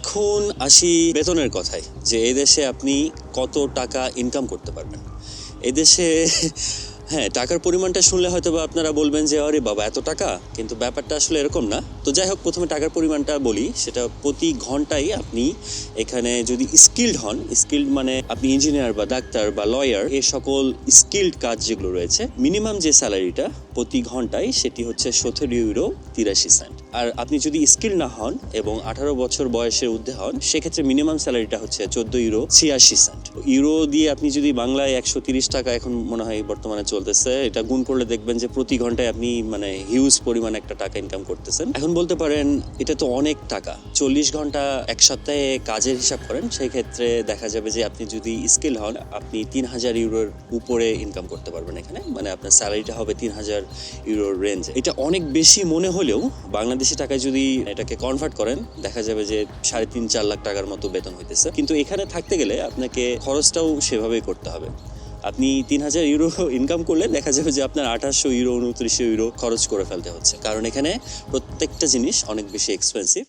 এখন আসি বেতনের কথায়, যে এই দেশে আপনি কত টাকা ইনকাম করতে পারবেন। এদেশে হ্যাঁ টাকার পরিমাণটা শুনলে হয়তো বা আপনারা বলবেন যে, আরে বাবা, এত টাকা? কিন্তু ব্যাপারটা আসলে এরকম না। তো যাই হোক, প্রথমে টাকার পরিমাণটা বলি। সেটা প্রতি ঘন্টায় আপনি এখানে যদি স্কিল্ড হন স্কিল্ড মানে আপনি ইঞ্জিনিয়ার বা ডাক্তার বা লয়ার এই সকল স্কিল্ড কাজ যেগুলো রয়েছে মিনিমাম যে স্যালারিটা প্রতি ঘন্টায় সেটি হচ্ছে সতেরো ইউরো তিরাশি সেন্ট আর আপনি যদি স্কিল না হন এবং আঠারো বছর বয়সের ঊর্ধ্বে হন, সেক্ষেত্রে মিনিমাম স্যালারিটা হচ্ছে চোদ্দ ইউরো ছিয়াশি সেন্ট। ইউরো দিয়ে আপনি যদি বাংলায় একশো তিরিশ টাকা এখন মনে হয় বর্তমানে চলতেছে, এটা গুণ করলে দেখবেন যে প্রতি ঘন্টায় আপনি মানে হিউজ পরিমাণ একটা টাকা ইনকাম করতেছেন। এখন বলতে পারেন, এটা তো অনেক টাকা। চল্লিশ ঘণ্টা এক সপ্তাহে কাজের হিসাব করেন সেই ক্ষেত্রে দেখা যাবে যে আপনি যদি স্কিল হন, আপনি তিন হাজার ইউরোর উপরে ইনকাম করতে পারবেন এখানে। মানে আপনার স্যালারিটা হবে তিন হাজার ইউরোর রেঞ্জ এটা অনেক বেশি মনে হলেও বাংলাদেশি টাকায় যদি এটাকে কনভার্ট করেন, দেখা যাবে যে সাড়ে তিন, চার লাখ টাকার মতো বেতন হইতেছে। কিন্তু এখানে থাকতে গেলে আপনাকে খরচটাও সেভাবেই করতে হবে। আপনি তিন হাজার ইউরো ইনকাম করলে দেখা যাবে যে আপনার আঠাশশো ইউরো, উনত্রিশশো ইউরো খরচ করে ফেলতে হচ্ছে। কারণ এখানে প্রত্যেকটা জিনিস অনেক বেশি এক্সপেন্সিভ